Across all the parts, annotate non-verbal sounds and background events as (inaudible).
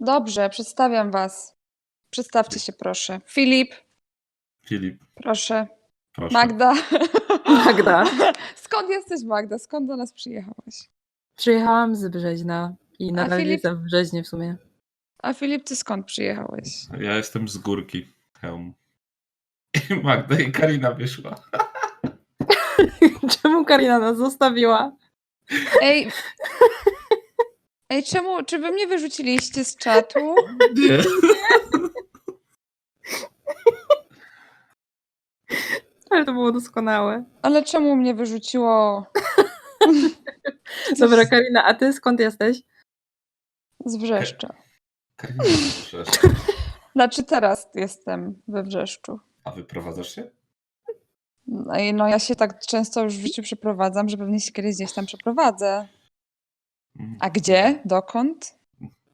Dobrze, przedstawiam was. Przedstawcie się proszę. Filip, Filip, proszę. proszę. Magda. (laughs) Magda. (laughs) Skąd jesteś Magda? Skąd do nas przyjechałaś? Przyjechałam z Brzeźna i nadal Filip? jestem w Brzeźnie w sumie. A Filip, ty skąd przyjechałeś? Ja jestem z górki. Hełm. I Magda i Karina wyszła. (laughs) Czemu Karina nas zostawiła? Ej. Ej, czemu, czy wy mnie wyrzuciliście z czatu? Nie. Ale to było doskonałe. Ale czemu mnie wyrzuciło (laughs) Dobra, Karina, a ty skąd jesteś? z Wrzeszcza? Karina, proszę. (laughs) Znaczy teraz jestem we Wrzeszczu. A wyprowadzasz się? No i no ja się tak często już w życiu przeprowadzam, że pewnie się kiedyś gdzieś tam przeprowadzę. Mm. A gdzie? Dokąd?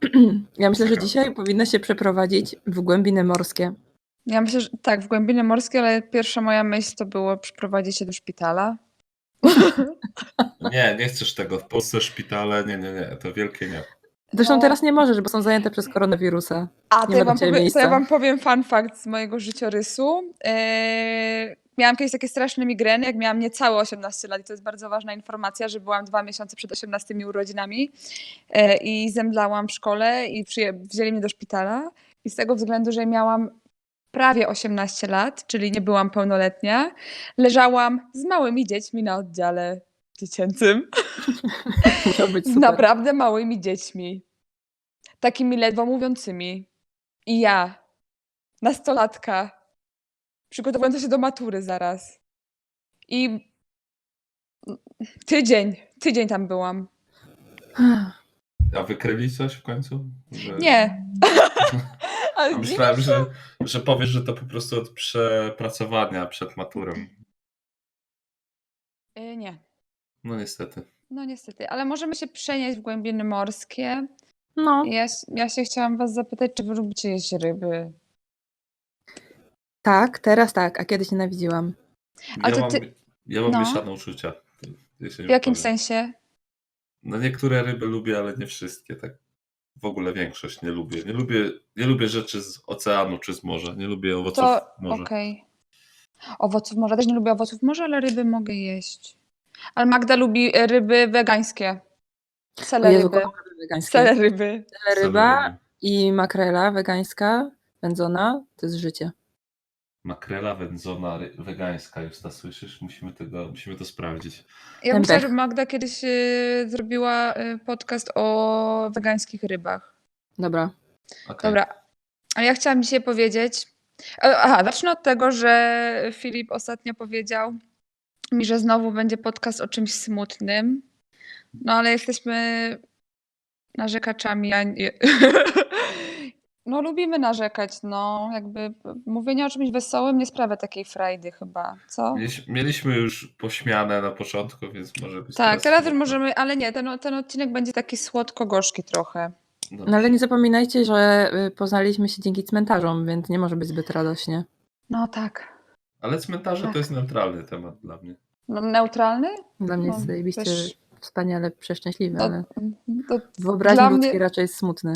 (clears throat) Ja myślę, że dzisiaj powinna się przeprowadzić w głębiny morskie. Ja myślę, że tak, w głębiny morskie, ale pierwsza moja myśl to było przeprowadzić się do szpitala. Nie, nie chcesz tego. W Polsce szpitale, nie, nie, nie. To wielkie nie. Zresztą No. teraz nie możesz, bo są zajęte przez koronawirusa. A to ja, wam powiem, to ja wam powiem fun fact z mojego życiorysu. Eee, miałam kiedyś takie straszne migreny, jak miałam niecałe 18 lat i to jest bardzo ważna informacja, że byłam dwa miesiące przed 18 urodzinami e, i zemdlałam w szkole i wzięli mnie do szpitala i z tego względu, że miałam prawie 18 lat, czyli nie byłam pełnoletnia, leżałam z małymi dziećmi na oddziale dziecięcym. (laughs) Naprawdę małymi dziećmi. Takimi ledwo mówiącymi. I ja, nastolatka, przygotowująca się do matury zaraz. I tydzień, tydzień tam byłam. A wykryli coś w końcu? Że... Nie. (laughs) A myślałem, że, że powiesz, że to po prostu od przepracowania przed maturą. Y, Nie. No niestety. No niestety, ale możemy się przenieść w głębiny morskie. No, Ja, s- ja się chciałam was zapytać, czy wy lubicie jeść ryby? Tak, teraz tak, a kiedyś nienawidziłam. A ja, to mam, ty- ja mam no. mieszane uczucia. jeśli W jakim powiem. sensie? No niektóre ryby lubię, ale nie wszystkie. Tak w ogóle większość nie lubię. Nie lubię, nie lubię rzeczy z oceanu czy z morza. Nie lubię owoców To morza. okej. Owoców morza. Też nie lubię owoców morza, ale ryby mogę jeść. Ale Magda lubi e, ryby wegańskie. O Sele Jezu, ryby. kocham ryby wegańskie. Sele ryby. ryba i makrela wegańska, wędzona, to jest życie. Makrela wędzona, ry- wegańska. Justa, słyszysz? Musimy, tego, musimy to sprawdzić. Ja myślę, że Magda kiedyś e, zrobiła e, podcast o wegańskich rybach. Dobra. Okay. Dobra. A ja chciałam dzisiaj powiedzieć. e, Aha, zacznę od tego, że Filip ostatnio powiedział mi, że znowu będzie podcast o czymś smutnym. No ale jesteśmy narzekaczami. A nie... (laughs) No lubimy narzekać, no jakby mówienie o czymś wesołym nie sprawia takiej frajdy chyba, co? Mieliśmy, już pośmianę na początku, więc może być Tak, teraz już możemy, ale nie, ten, ten odcinek będzie taki słodko-gorzki trochę. Dobrze. No ale nie zapominajcie, że y, poznaliśmy się dzięki cmentarzom, więc nie może być zbyt radośnie. No tak. Ale cmentarze Tak. to jest neutralny temat dla mnie. No, neutralny? Dla mnie No, jest zajebiście też- wspaniale przeszczęśliwy, To, ale to, wyobraźni ludzkiej mnie- raczej jest smutny.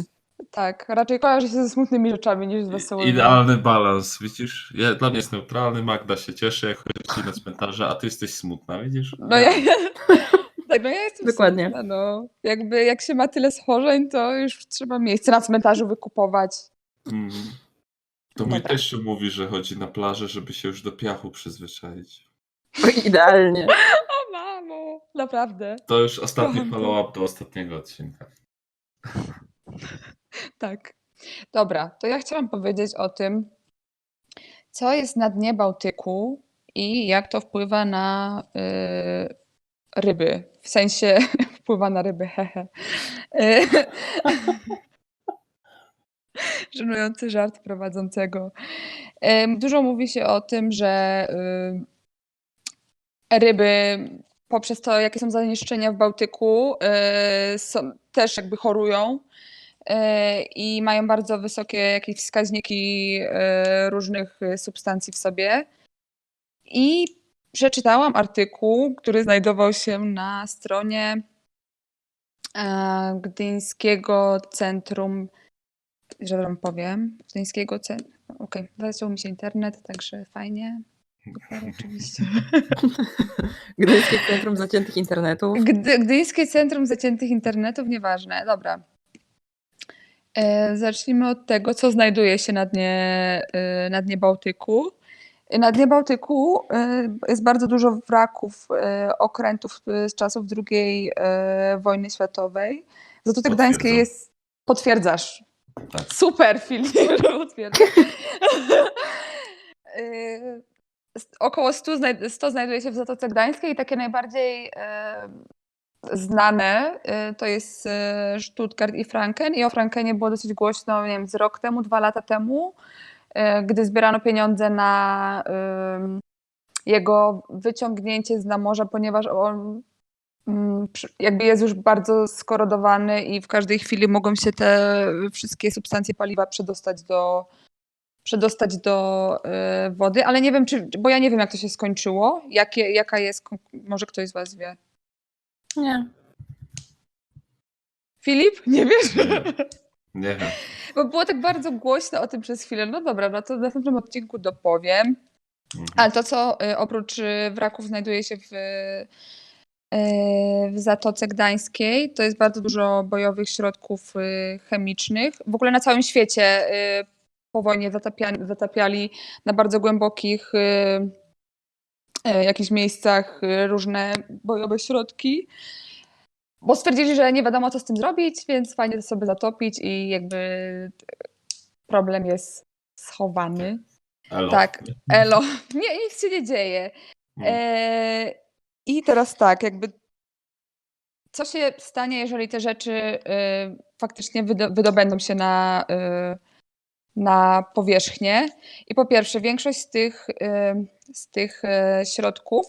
Tak, raczej kojarzy się ze smutnymi rzeczami niż z wesołymi. Idealny balans, widzisz? Ja, dla mnie jest neutralny, Magda się cieszy, jak chodzi na cmentarze, a ty jesteś smutna, widzisz? No ja, (laughs) tak, no ja jestem Dokładnie. smutna, no. Jakby jak się ma tyle schorzeń, to już trzeba miejsce na cmentarzu wykupować. Mm. To mój Dobra. teściu mówi, że chodzi na plażę, żeby się już do piachu przyzwyczaić. Idealnie. O mamo, naprawdę. To już ostatni Kocham follow-up do ostatniego odcinka. Tak. Dobra, to ja chciałam powiedzieć o tym, co jest na dnie Bałtyku i jak to wpływa na y, ryby. W sensie (laughs) wpływa na ryby, hehe. Y, (laughs) Żenujący żart prowadzącego. Dużo mówi się o tym, że y, ryby poprzez to, jakie są zanieczyszczenia w Bałtyku, y, są, też jakby chorują i mają bardzo wysokie jakieś wskaźniki y, różnych y, substancji w sobie. I przeczytałam artykuł, który znajdował się na stronie e, Gdyńskiego Centrum że wam powiem, Gdyńskiego centrum. Okej, zaczął mi się internet, także fajnie. Super, oczywiście. (laughs) Gdyńskie Centrum Zaciętych Internetów. Gdy, Gdyńskie Centrum Zaciętych Internetów, nieważne. Dobra. E, zacznijmy od tego, co znajduje się na dnie, e, na dnie Bałtyku. Na dnie Bałtyku e, jest bardzo dużo wraków e, okrętów z czasów II e, wojny światowej. W Zatoce Gdańskiej Potwierdzam. jest... Potwierdzasz. Tak. Super, Filip, (laughs) potwierdzam. E, st- Około 100, znajd- 100 znajduje się w Zatoce Gdańskiej i takie najbardziej e, znane e, to jest e, Stuttgart i Franken. I o Frankenie było dosyć głośno, nie wiem, z rok temu, dwa lata temu, e, gdy zbierano pieniądze na jego wyciągnięcie z na morza, ponieważ on mm, jakby jest już bardzo skorodowany i w każdej chwili mogą się te wszystkie substancje paliwa przedostać do, przedostać do wody, ale nie wiem, czy, bo ja nie wiem, jak to się skończyło, jakie, jaka jest, może ktoś z was wie. Nie. Filip? Nie wiesz? Nie wiem. Nie wiem. Bo było tak bardzo głośno o tym przez chwilę. No dobra, no to w następnym odcinku dopowiem. Mhm. Ale to, co y, oprócz y, wraków znajduje się w, y, w Zatoce Gdańskiej, to jest bardzo dużo bojowych środków y, chemicznych. W ogóle na całym świecie y, po wojnie zatapiali, zatapiali na bardzo głębokich y, jakichś miejscach y, różne bojowe środki. Bo stwierdzili, że nie wiadomo, co z tym zrobić, więc fajnie to sobie zatopić i jakby problem jest schowany. Elo. Tak, elo. (laughs) Nie, nic się nie dzieje. Mm. E, I teraz tak, jakby co się stanie, jeżeli te rzeczy e, faktycznie wydo- wydobędą się na, e, na powierzchnię? I po pierwsze, większość z tych, e, z tych e, środków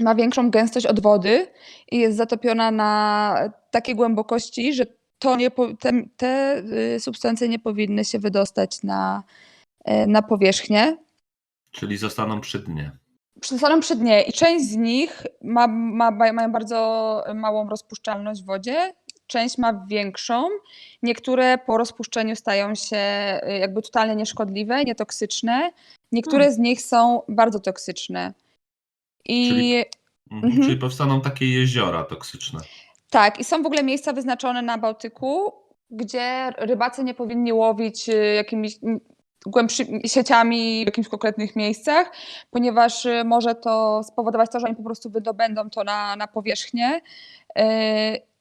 ma większą gęstość od wody i jest zatopiona na takiej głębokości, że to nie te, te y, substancje nie powinny się wydostać na, e, na powierzchnię. Czyli zostaną przy dnie. Zostaną przy dnie i część z nich ma, ma, mają bardzo małą rozpuszczalność w wodzie, część ma większą. Niektóre po rozpuszczeniu stają się jakby totalnie nieszkodliwe, nietoksyczne. Niektóre Hmm. z nich są bardzo toksyczne. I Czyli- Mhm. Mhm. Czyli powstaną takie jeziora toksyczne. tak, i są w ogóle miejsca wyznaczone na Bałtyku, gdzie rybacy nie powinni łowić y, jakimiś mm, głębszymi sieciami w jakichś konkretnych miejscach, ponieważ y, może to spowodować to, że oni po prostu wydobędą to na, na powierzchnię y,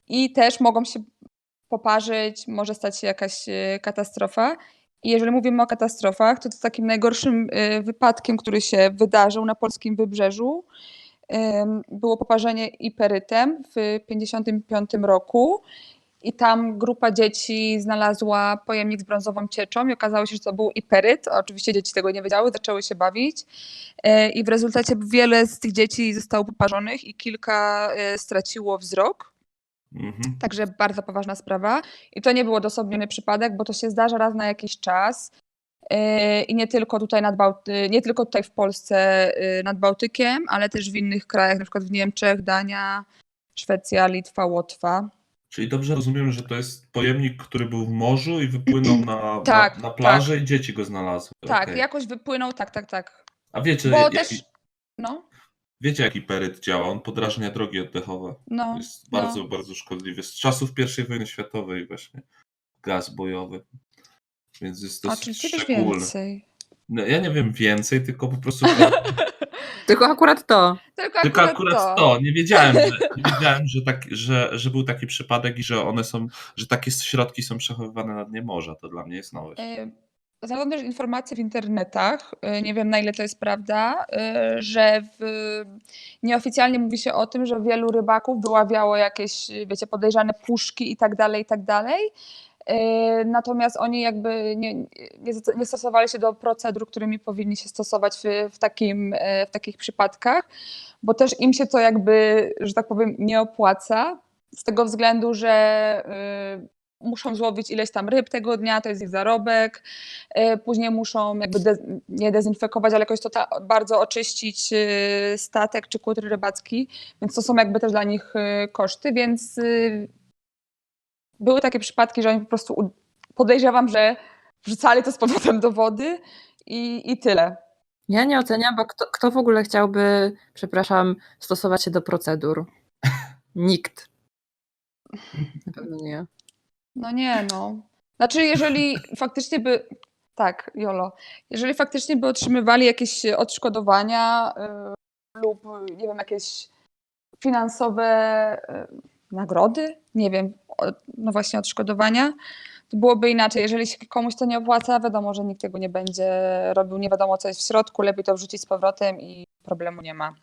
i też mogą się poparzyć, może stać się jakaś y, katastrofa. I jeżeli mówimy o katastrofach, to, to takim najgorszym y, wypadkiem, który się wydarzył na polskim wybrzeżu, było poparzenie iperytem w 1955 roku. I tam grupa dzieci znalazła pojemnik z brązową cieczą i okazało się, że to był iperyt. Oczywiście dzieci tego nie wiedziały, zaczęły się bawić. E, I w rezultacie wiele z tych dzieci zostało poparzonych i kilka e, straciło wzrok. Mhm. Także bardzo poważna sprawa. I to nie był odosobniony przypadek, bo to się zdarza raz na jakiś czas. Yy, I nie tylko tutaj nad Bałty- nie tylko tutaj w Polsce yy, nad Bałtykiem, ale też w innych krajach, na przykład w Niemczech, Dania, Szwecja, Litwa, Łotwa. Czyli dobrze rozumiem, że to jest pojemnik, który był w morzu i wypłynął (clears throat) na, Tak, na, na plażę i dzieci go znalazły. Tak, Okej. jakoś wypłynął, tak, tak, tak. A wiecie, Bo też, no, wiecie, jaki peryt działa? On podrażnia drogi oddechowe. no, Jest no. bardzo, bardzo szkodliwy. Z czasów I wojny światowej właśnie. Gaz bojowy. Więc jest A dosyć czy wiesz szczególny. więcej? No, ja nie wiem więcej, tylko po prostu (laughs) Tylko akurat to. Tylko, Tylko akurat, akurat to. to. Nie wiedziałem, że, nie wiedziałem że, tak, że, że był taki przypadek i że one są, że takie środki są przechowywane na dnie morza. To dla mnie jest nowość. Znalazłam też informacje w internetach, y, nie wiem na ile to jest prawda, y, że w, nieoficjalnie mówi się o tym, że wielu rybaków wyławiało jakieś, wiecie, podejrzane puszki i tak dalej, i tak dalej. Y, Natomiast oni jakby nie, nie, stosowali się do procedur, którymi powinni się stosować w, w, takim, w takich przypadkach, bo też im się to jakby, że tak powiem, nie opłaca z tego względu, że muszą złowić ileś tam ryb tego dnia, to jest ich zarobek. Y, Później muszą jakby de, nie dezynfekować, ale jakoś to bardzo oczyścić y, statek czy kutr rybacki, więc to są jakby też dla nich y, koszty, więc były takie przypadki, że oni po prostu podejrzewam, że wrzucali to z powrotem do wody i, i tyle. Ja nie oceniam, bo kto, kto w ogóle chciałby, przepraszam, stosować się do procedur? Nikt. Na pewno nie. No nie, no. Znaczy, jeżeli (laughs) faktycznie by. Tak, Jolo. Jeżeli faktycznie by otrzymywali jakieś odszkodowania y, lub, nie wiem, jakieś finansowe y, nagrody, nie wiem, o, no właśnie odszkodowania, to byłoby inaczej. Jeżeli się komuś to nie opłaca, wiadomo, że nikt tego nie będzie robił, nie wiadomo co jest w środku, lepiej to wrzucić z powrotem i problemu nie ma.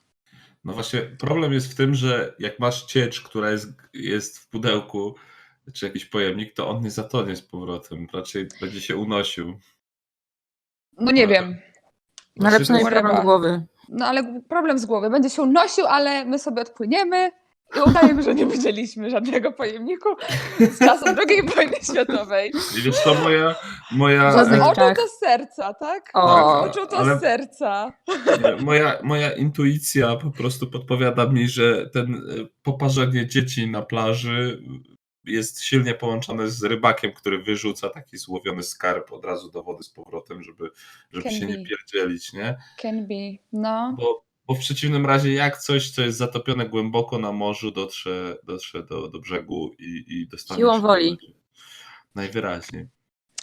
No właśnie, problem jest w tym, że jak masz ciecz, która jest, jest w pudełku, czy jakiś pojemnik, to on nie zatonie z powrotem. Raczej będzie się unosił. No nie wiem. No ale Znaczy, przynajmniej problem z głowy. No ale problem z głowy. Będzie się unosił, ale my sobie odpłyniemy i udajemy, że nie widzieliśmy żadnego pojemniku z czasów II (laughs) wojny światowej. I wiesz co, moja... moja. Oczu tak. to z serca, tak? O. Tak, Oczu to ale- z serca. Moja, moja intuicja po prostu podpowiada mi, że ten e, poparzenie dzieci na plaży jest silnie połączone z rybakiem, który wyrzuca taki złowiony skarb od razu do wody z powrotem, żeby, żeby Can się nie be. pierdzielić, nie? Can be. No. Bo, bo w przeciwnym razie jak coś, co jest zatopione głęboko na morzu, dotrze, dotrze do, do brzegu i, i dostanie Siłą się do woli. Najwyraźniej.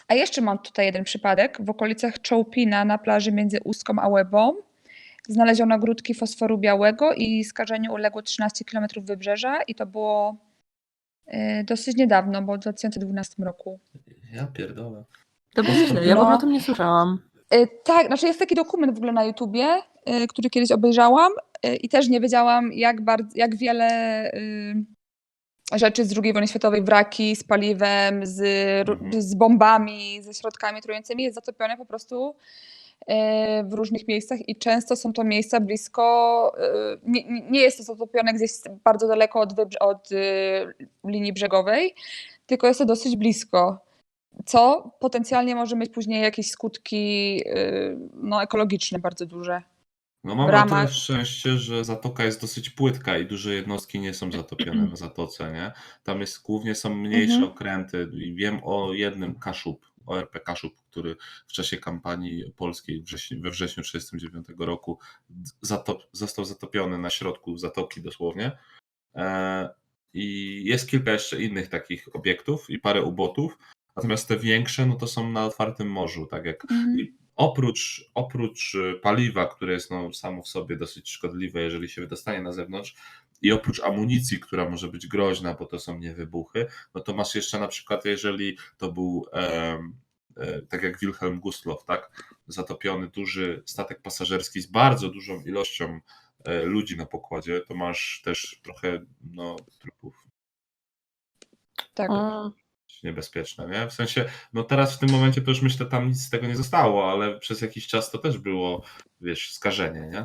A jeszcze mam tutaj jeden przypadek. W okolicach Czołpina na plaży między Ustką a Łebą znaleziono grudki fosforu białego i skażeniu uległo 13 km wybrzeża i to było dosyć niedawno, bo w 2012 roku. Ja pierdolę. To kitu. Ja w No. ogóle o tym nie słyszałam. Y, Tak, znaczy jest taki dokument w ogóle na YouTubie, y, który kiedyś obejrzałam i też nie wiedziałam, jak, bardzo, jak wiele rzeczy z II wojny światowej, wraki z paliwem, z, Mhm. z bombami, ze środkami trującymi jest zatopione po prostu w różnych miejscach i często są to miejsca blisko, y, nie, jest to zatopione gdzieś bardzo daleko od, od y, linii brzegowej, tylko jest to dosyć blisko co potencjalnie może mieć później jakieś skutki no, ekologiczne bardzo duże. No mam na tyle szczęście, że zatoka jest dosyć płytka i duże jednostki nie są zatopione (clears throat) na zatoce, nie? Tam jest głównie są mniejsze Mhm. okręty i wiem o jednym Kaszub, ORP Kaszub, który w czasie kampanii polskiej we wrześniu 1939 roku zatop, został zatopiony na środku zatoki dosłownie. E, I jest kilka jeszcze innych takich obiektów i parę ubotów, natomiast te większe, no to są na otwartym morzu, tak jak oprócz, oprócz y, paliwa, które jest no, samo w sobie dosyć szkodliwe, jeżeli się wydostanie na zewnątrz, i oprócz amunicji, która może być groźna, bo to są niewybuchy, no to masz jeszcze na przykład, jeżeli to był em, e, tak jak Wilhelm Gustloff, tak? Zatopiony duży statek pasażerski z bardzo dużą ilością e, ludzi na pokładzie, to masz też trochę no, trupów Tak. O, niebezpieczne, nie? W sensie, no teraz w tym momencie to już myślę, tam nic z tego nie zostało, ale przez jakiś czas to też było, wiesz, skażenie, nie?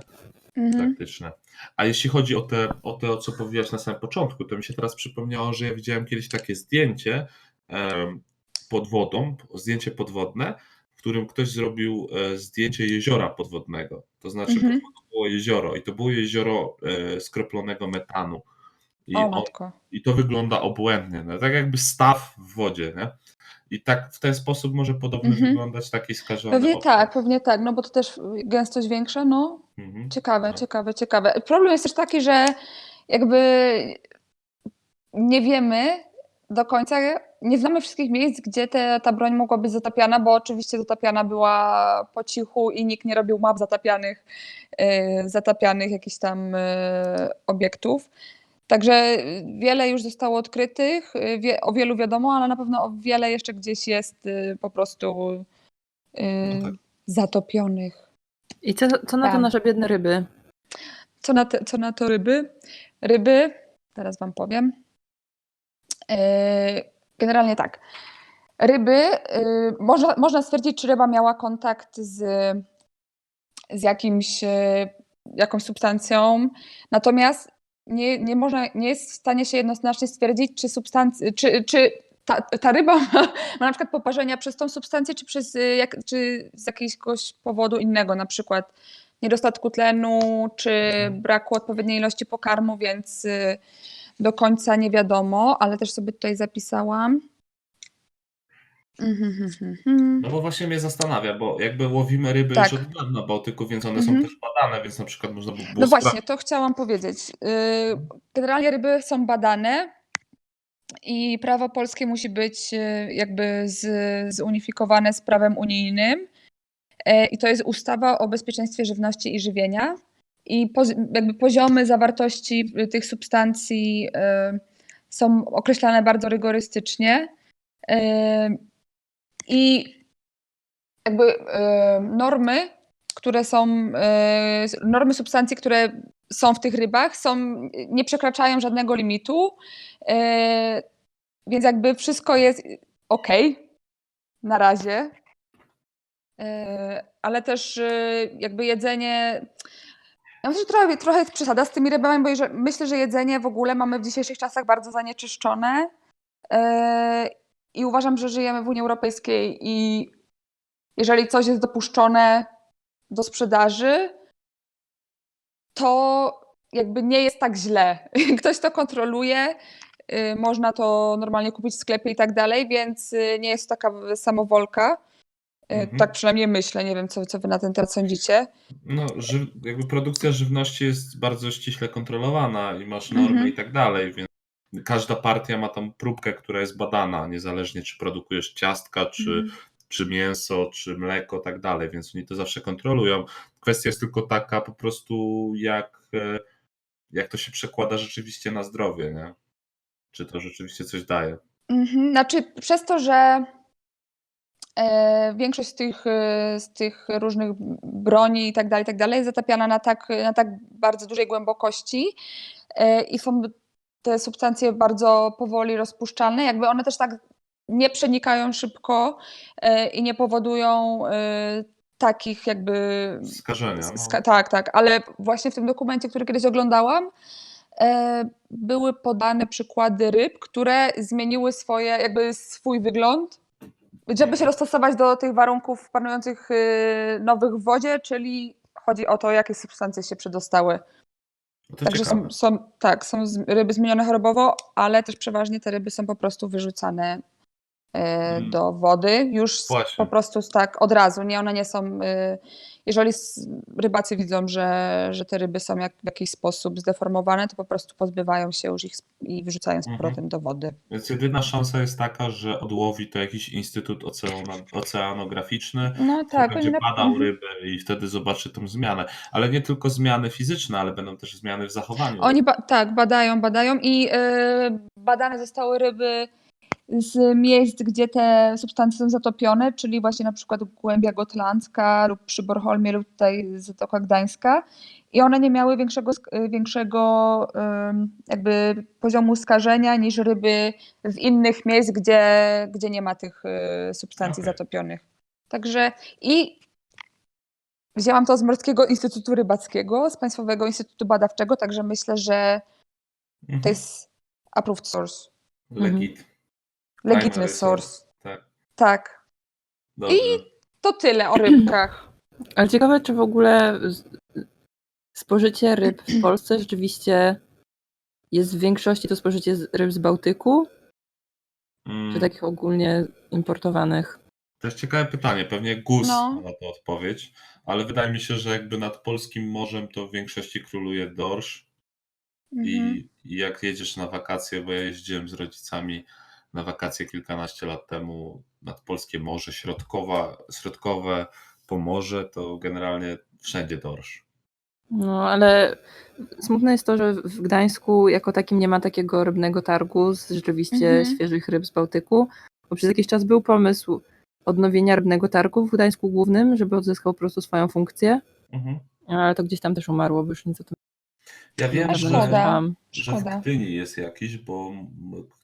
Mhm. Taktyczne. A jeśli chodzi o te, o to, co powiedziałaś na samym początku, to mi się teraz przypomniało, że ja widziałem kiedyś takie zdjęcie em, pod wodą, zdjęcie podwodne, w którym ktoś zrobił e, zdjęcie jeziora podwodnego. To znaczy, Mhm. było jezioro i to było jezioro e, skroplonego metanu. I O on, i to wygląda obłędnie, no, tak jakby staw w wodzie, nie? I tak w ten sposób może podobnie Mhm. wyglądać taki skażony Pewnie tak, pewnie tak, no bo to też gęstość większa, no Mhm. ciekawe, No. ciekawe, ciekawe. Problem jest też taki, że jakby nie wiemy do końca, nie znamy wszystkich miejsc, gdzie te, ta broń mogła być zatapiana, bo oczywiście zatapiana była po cichu i nikt nie robił map zatapianych, e, zatapianych jakichś tam e, obiektów. Także wiele już zostało odkrytych, e, wie, o wielu wiadomo, ale na pewno o wiele jeszcze gdzieś jest e, po prostu e, No tak. zatopionych. I co, co na to Tam. nasze biedne ryby? Co na, te, co na to ryby? Ryby, teraz Wam powiem. Yy, Generalnie tak. Ryby, yy, można, można stwierdzić, czy ryba miała kontakt z, z jakimś, yy, jakąś substancją, natomiast nie, nie, można, nie jest w stanie się jednoznacznie stwierdzić, czy, substanc- czy, czy ta, ta ryba (laughs) ma, ma na przykład poparzenia przez tą substancję, czy, przez, yy, jak, czy z jakiegoś powodu innego, na przykład niedostatku tlenu, czy Mhm. braku odpowiedniej ilości pokarmu, więc y, do końca nie wiadomo, ale też sobie tutaj zapisałam. Mhm, mhm, mhm. No bo właśnie mnie zastanawia, bo jakby łowimy ryby Tak. już od dawna w Bałtyku, więc one Mhm. są też badane, więc na przykład można by było No właśnie, sprawdzić. to chciałam powiedzieć. Yy, Generalnie ryby są badane i prawo polskie musi być yy, jakby z, zunifikowane z prawem unijnym. Yy, I to jest ustawa o bezpieczeństwie żywności i żywienia. I poz, jakby poziomy zawartości y, tych substancji yy, są określane bardzo rygorystycznie. Yy, I jakby normy, które są, normy substancji, które są w tych rybach, są, nie przekraczają żadnego limitu, więc jakby wszystko jest ok na razie. Ale też e, jakby jedzenie. Ja myślę, że trochę, trochę jest przesada z tymi rybami, bo myślę, że jedzenie w ogóle mamy w dzisiejszych czasach bardzo zanieczyszczone. I uważam, że żyjemy w Unii Europejskiej i jeżeli coś jest dopuszczone do sprzedaży, to jakby nie jest tak źle. (laughs) Ktoś to kontroluje, y, można to normalnie kupić w sklepie i tak dalej, więc y, nie jest to taka samowolka. Y, Mhm. Tak przynajmniej myślę. Nie wiem, co, co wy na ten temat sądzicie. No, jakby produkcja żywności jest bardzo ściśle kontrolowana i masz normy Mhm. i tak dalej, więc każda partia ma tam próbkę, która jest badana, niezależnie czy produkujesz ciastka, czy, Mhm. czy mięso, czy mleko, tak dalej, więc oni to zawsze kontrolują. Kwestia jest tylko taka po prostu, jak, e, jak to się przekłada rzeczywiście na zdrowie, nie? Czy to rzeczywiście coś daje. Mhm. Znaczy, przez to, że e, większość z tych, e, z tych różnych broni i tak dalej, tak dalej jest zatapiana na tak, na tak bardzo dużej głębokości i są te substancje bardzo powoli rozpuszczalne, jakby one też tak nie przenikają szybko e, i nie powodują e, takich jakby Skażenia. No. Ska- tak, tak, ale właśnie w tym dokumencie, który kiedyś oglądałam, e, były podane przykłady ryb, które zmieniły swoje, jakby swój wygląd, żeby się dostosować do tych warunków panujących nowych w wodzie, czyli chodzi o to, jakie substancje się przedostały. To Także ciekawe. są, są, tak, są z- ryby zmienione chorobowo, ale też przeważnie te ryby są po prostu wyrzucane. Do wody już Właśnie. po prostu tak od razu. Nie, one nie są. e, Jeżeli rybacy widzą, że, że te ryby są jak, w jakiś sposób zdeformowane, to po prostu pozbywają się już ich i wyrzucają z Mhm. powrotem do wody. Więc jedyna szansa jest taka, że odłowi to jakiś instytut oceano, oceanograficzny, No który tak, będzie oni na- badał mhm. ryby i wtedy zobaczy tą zmianę. Ale nie tylko zmiany fizyczne, ale będą też zmiany w zachowaniu. Oni ba- tak, badają, badają i e, badane zostały ryby z miejsc, gdzie te substancje są zatopione, czyli właśnie na przykład głębia gotlandzka lub przy Bornholmie lub tutaj Zatoka Gdańska i one nie miały większego, większego jakby poziomu skażenia niż ryby z innych miejsc, gdzie, gdzie nie ma tych e, substancji Okej. zatopionych. Także i wzięłam to z Morskiego Instytutu Rybackiego, z Państwowego Instytutu Badawczego, także myślę, że Mhm. to jest approved source. Legit. Legitny source. Tak, Tak. dobrze. To tyle o rybkach. (clears throat) Ale ciekawe, czy w ogóle spożycie ryb w (clears throat) Polsce rzeczywiście jest w większości to spożycie ryb z Bałtyku, Mm, czy takich ogólnie importowanych? To jest ciekawe pytanie. Pewnie GUS No. ma na to odpowiedź, ale wydaje mi się, że jakby nad polskim morzem to w większości króluje dorsz. Mhm. I, I jak jedziesz na wakacje, bo ja jeździłem z rodzicami na wakacje kilkanaście lat temu nad polskie morze, środkowa, środkowe pomorze, to generalnie wszędzie dorsz. No, ale smutne jest to, że w Gdańsku jako takim nie ma takiego rybnego targu z rzeczywiście Mhm. świeżych ryb z Bałtyku, bo przez jakiś czas był pomysł odnowienia rybnego targu w Gdańsku Głównym, żeby odzyskał po prostu swoją funkcję, Mhm. ale to gdzieś tam też umarło, bo już nic o tym Ja wiem, nie że, że w. Gdyni jest jakiś, bo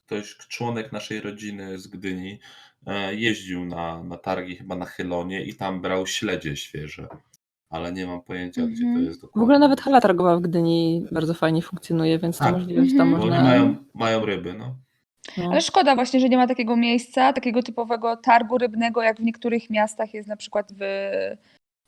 ktoś, członek naszej rodziny z Gdyni e, jeździł na, na targi chyba na Chylonie i tam brał śledzie świeże. Ale nie mam pojęcia, gdzie to Mhm. jest W dokładnie. ogóle nawet hala targowa w Gdyni bardzo fajnie funkcjonuje, więc Tak. to możliwe, że tam Mhm. Bo oni można... mają, mają ryby, no. No. Ale szkoda właśnie, że nie ma takiego miejsca, takiego typowego targu rybnego, jak w niektórych miastach jest na przykład w,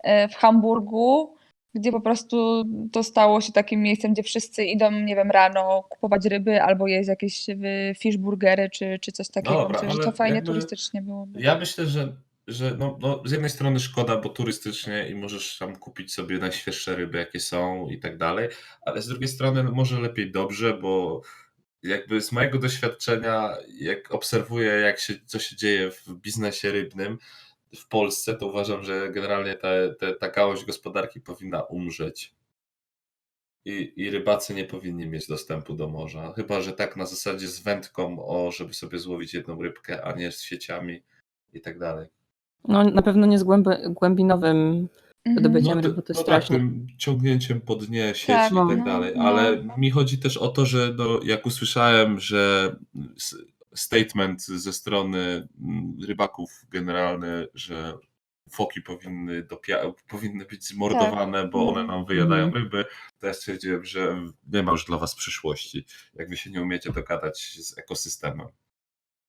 e, w Hamburgu, gdzie po prostu to stało się takim miejscem, gdzie wszyscy idą, nie wiem, rano kupować ryby albo jeść jakieś y, fish burgery czy, czy coś takiego. Dobra, Myślę, że to fajnie turystycznie byłoby. Ja myślę, że, że no, no, z jednej strony szkoda, bo turystycznie i możesz tam kupić sobie najświeższe ryby, jakie są i tak dalej, ale z drugiej strony no, może lepiej dobrze, bo jakby z mojego doświadczenia, jak obserwuję, jak się, co się dzieje w biznesie rybnym w Polsce, to uważam, że generalnie ta, ta, ta gałąź gospodarki powinna umrzeć. I, I rybacy nie powinni mieć dostępu do morza. Chyba, że tak na zasadzie z wędką, o, żeby sobie złowić jedną rybkę, a nie z sieciami i tak dalej. No na pewno nie z głębi, głębinowym Mhm. wydobyciem No, to- ryby, to jest no tak, straszne. tym ciągnięciem po dnie sieci Tak, i tak no, dalej, no, ale no. mi chodzi też o to, że no, jak usłyszałem, że statement ze strony mm, rybaków generalny, że foki powinny, dopia- powinny być zmordowane, bo one nam wyjadają Mhm. ryby, to ja stwierdziłem, że nie ma już dla was przyszłości, jak wy się nie umiecie dogadać z ekosystemem.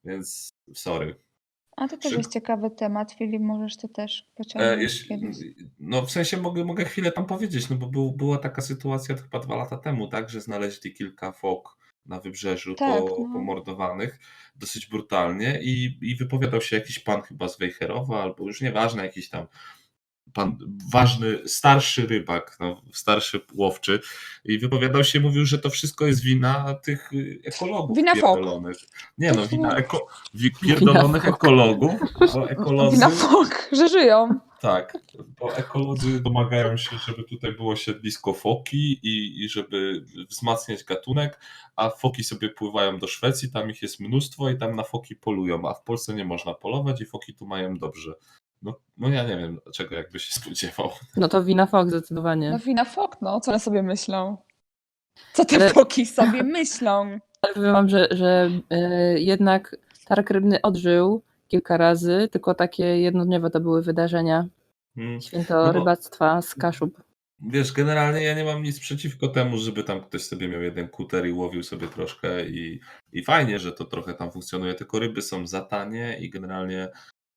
Więc sorry. A to też Szyb- jest ciekawy temat, Filip, możesz ty też E, pociągnąć jeśli, kiedyś. no w sensie mogę, mogę chwilę tam powiedzieć, no bo był, była taka sytuacja chyba dwa lata temu, tak, że znaleźli kilka fok na wybrzeżu Tak, po, no. pomordowanych dosyć brutalnie i, i wypowiadał się jakiś pan chyba z Wejherowa, albo już nieważne, jakiś tam pan ważny, starszy rybak, no, starszy łowczy i wypowiadał się, mówił, że to wszystko jest wina tych y, ekologów Wina fok. Nie no, wina eko, Wina pierdolonych fok. ekologów, bo ekolodzy... Na fok, że żyją. Tak, bo ekolodzy domagają się, żeby tutaj było siedlisko foki i, i żeby wzmacniać gatunek, a foki sobie pływają do Szwecji, tam ich jest mnóstwo i tam na foki polują, a w Polsce nie można polować i foki tu mają dobrze. No, no ja nie wiem, czego jakby się spodziewał. No to wina No zdecydowanie. wina fok, no, co one sobie myślą? Co te Ale- foki sobie (laughs) myślą? Ale powiem wam, że, że e, jednak targ rybny odżył kilka razy, tylko takie jednodniowe to były wydarzenia. Hmm. Święto No bo- rybactwa z Kaszub. Wiesz, generalnie ja nie mam nic przeciwko temu, żeby tam ktoś sobie miał jeden kuter i łowił sobie troszkę i, i fajnie, że to trochę tam funkcjonuje, tylko ryby są za tanie i generalnie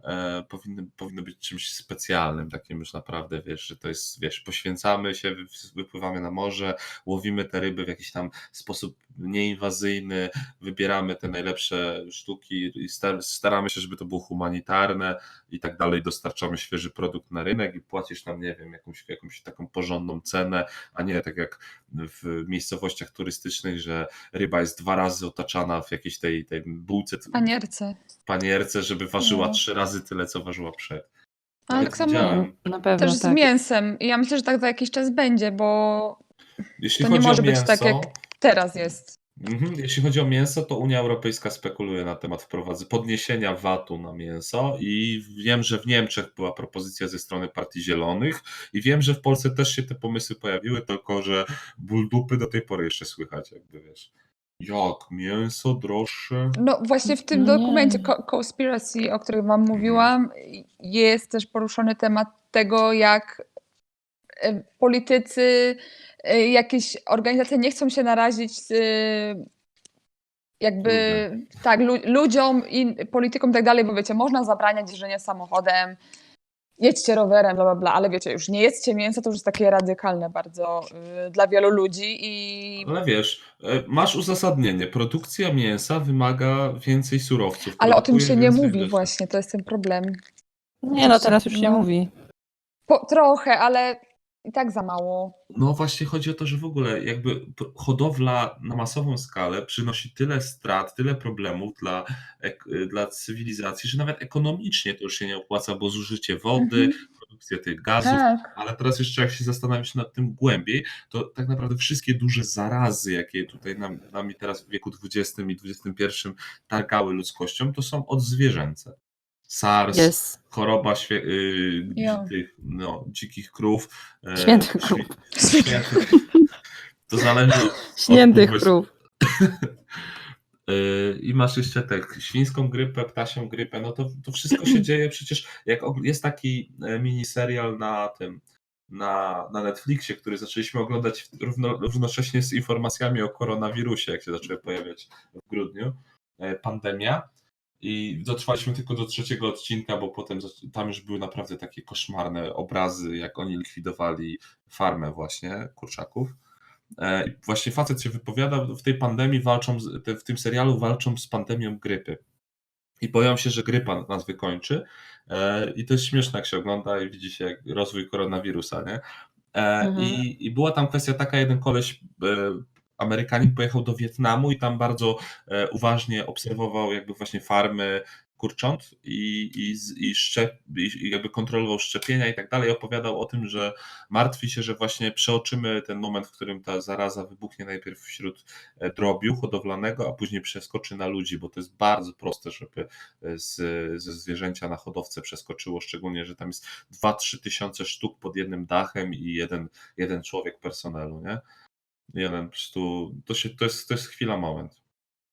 e, powinny, powinny być czymś specjalnym, takim już naprawdę, wiesz, że to jest, wiesz, poświęcamy się, wy- wypływamy na morze, łowimy te ryby w jakiś tam sposób nieinwazyjny, wybieramy te najlepsze sztuki i star- staramy się, żeby to było humanitarne i tak dalej, dostarczamy świeży produkt na rynek i płacisz nam, nie wiem, jakąś, jakąś taką porządną cenę, a nie tak jak w miejscowościach turystycznych, że ryba jest dwa razy otaczana w jakiejś tej, tej bułce, Panierce. panierce, żeby ważyła No. trzy razy tyle, co ważyła przed. Ale tak samo. Na pewno też z tak. mięsem. I ja myślę, że tak za jakiś czas będzie, bo Jeśli To nie może być mięso, tak, jak- teraz jest. Mhm. Jeśli chodzi o mięso, to Unia Europejska spekuluje na temat wprowadzenia podniesienia VAT-u na mięso i wiem, że w Niemczech była propozycja ze strony Partii Zielonych i wiem, że w Polsce też się te pomysły pojawiły, tylko że ból dupy do tej pory jeszcze słychać, jakby wiesz. Jak mięso droższe? No właśnie w tym Nie. dokumencie Co- Conspiracy, o którym wam mówiłam, jest też poruszony temat tego, jak politycy, jakieś organizacje nie chcą się narazić e, jakby tak, lu- ludziom i politykom i tak dalej, bo wiecie, można zabraniać jeżdżenia samochodem, jedźcie rowerem, bla, bla, bla, ale wiecie, już nie jedzcie mięsa, to już jest takie radykalne bardzo y, dla wielu ludzi i Ale wiesz, masz uzasadnienie. Produkcja mięsa wymaga więcej surowców. ale o tym się nie mówi właśnie, to jest ten problem. Nie no, teraz już się No. mówi. Po, trochę, ale i tak za mało. No właśnie chodzi o to, że w ogóle jakby p- hodowla na masową skalę przynosi tyle strat, tyle problemów dla, ek, dla cywilizacji, że nawet ekonomicznie to już się nie opłaca, bo zużycie wody, produkcja tych gazów, Tak. ale teraz jeszcze jak się zastanowić nad tym głębiej, to tak naprawdę wszystkie duże zarazy, jakie tutaj nam, nami teraz w wieku XX i XXI targały ludzkością, to są odzwierzęce. SARS, Jest. choroba świe, y, Jo. tych, no, dzikich krów. e, Świętych świ- krów. Świętych. To zależy. Śniętych Od- (laughs) krów. Yy, (laughs) I masz jeszcze tak, świńską grypę, ptasią grypę, no to, to wszystko się (clears throat) dzieje przecież, jak jest taki e, miniserial na tym, na, na Netflixie, który zaczęliśmy oglądać równo, równocześnie z informacjami o koronawirusie, jak się zaczęły pojawiać w grudniu, e, pandemia. I dotrwaliśmy tylko do trzeciego odcinka, bo potem tam już były naprawdę takie koszmarne obrazy, jak oni likwidowali farmę właśnie kurczaków. E, i Właśnie facet się wypowiada, w tej pandemii walczą, w tym serialu walczą z pandemią grypy. I boją się, że grypa nas wykończy. E, I to jest śmieszne, jak się ogląda i widzi się jak rozwój koronawirusa, nie? E, Mhm. I, I była tam kwestia taka, jeden koleś, Amerykanin pojechał do Wietnamu i tam bardzo e, uważnie obserwował jakby właśnie farmy kurcząt i, i, i, szczep, i jakby kontrolował szczepienia i tak dalej. Opowiadał o tym, że martwi się, że właśnie przeoczymy ten moment, w którym ta zaraza wybuchnie najpierw wśród e, drobiu hodowlanego, a później przeskoczy na ludzi, bo to jest bardzo proste, żeby e, z, ze zwierzęcia na hodowcę przeskoczyło, szczególnie, że tam jest 2-3 tysiące sztuk pod jednym dachem i jeden, jeden człowiek personelu, nie? Jeden po prostu, to, się, to, jest, to jest chwila, moment.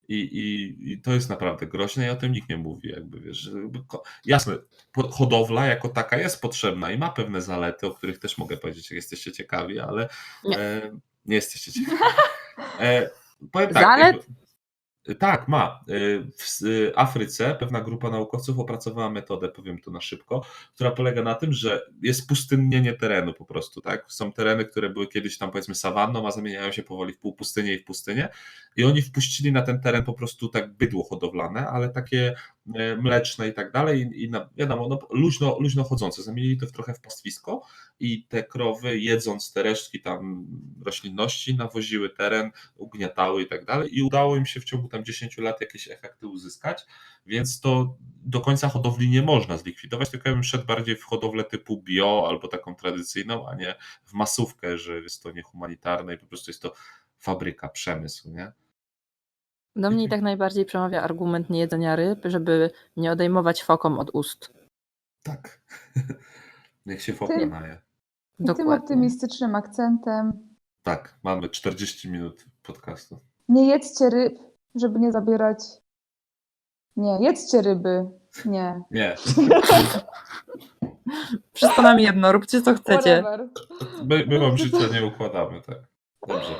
I, i, I to jest naprawdę groźne i o tym nikt nie mówi, jakby wiesz. jakby Jasne, hodowla jako taka jest potrzebna i ma pewne zalety, o których też mogę powiedzieć, jak jesteście ciekawi, ale Nie. e, nie jesteście ciekawi. (laughs) E, powiem tak, Zalet? jakby- tak, ma. E, W e, Afryce pewna grupa naukowców opracowała metodę, powiem to na szybko, która polega na tym, że jest pustynnienie terenu po prostu, tak? Są tereny, które były kiedyś tam powiedzmy sawanną, a zamieniają się powoli w półpustynię i w pustynię i oni wpuścili na ten teren po prostu tak bydło hodowlane, ale takie mleczne i tak dalej. I, i na, wiadomo, no, luźno, luźno chodzące, zamienili to w trochę w pastwisko i te krowy jedząc te resztki tam roślinności nawoziły teren, ugniatały i tak dalej. I udało im się w ciągu tam 10 lat jakieś efekty uzyskać, więc to do końca hodowli nie można zlikwidować, tylko ja bym szedł bardziej w hodowlę typu bio albo taką tradycyjną, a nie w masówkę, że jest to niehumanitarne i po prostu jest to fabryka, przemysł, nie? Do mnie i tak najbardziej przemawia argument niejedzenia ryb, żeby nie odejmować fokom od ust. Tak. (laughs) Niech się foka Ty- naje. I tym optymistycznym akcentem Tak, mamy 40 minut podcastu. nie jedzcie ryb, żeby nie zabierać. Nie, jedzcie ryby. Nie. Nie, (laughs) Wszystko nam jedno, róbcie co chcecie. Whatever. my, my wam życia nie układamy, tak. Dobrze.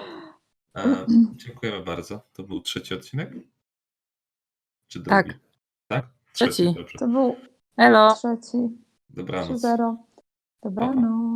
E, dziękujemy bardzo. To był trzeci odcinek? Czy drugi? Tak. Tak? Trzeci. Dobrze. To był Elo! trzeci. Dobranoc. 3-0. Dobranoc.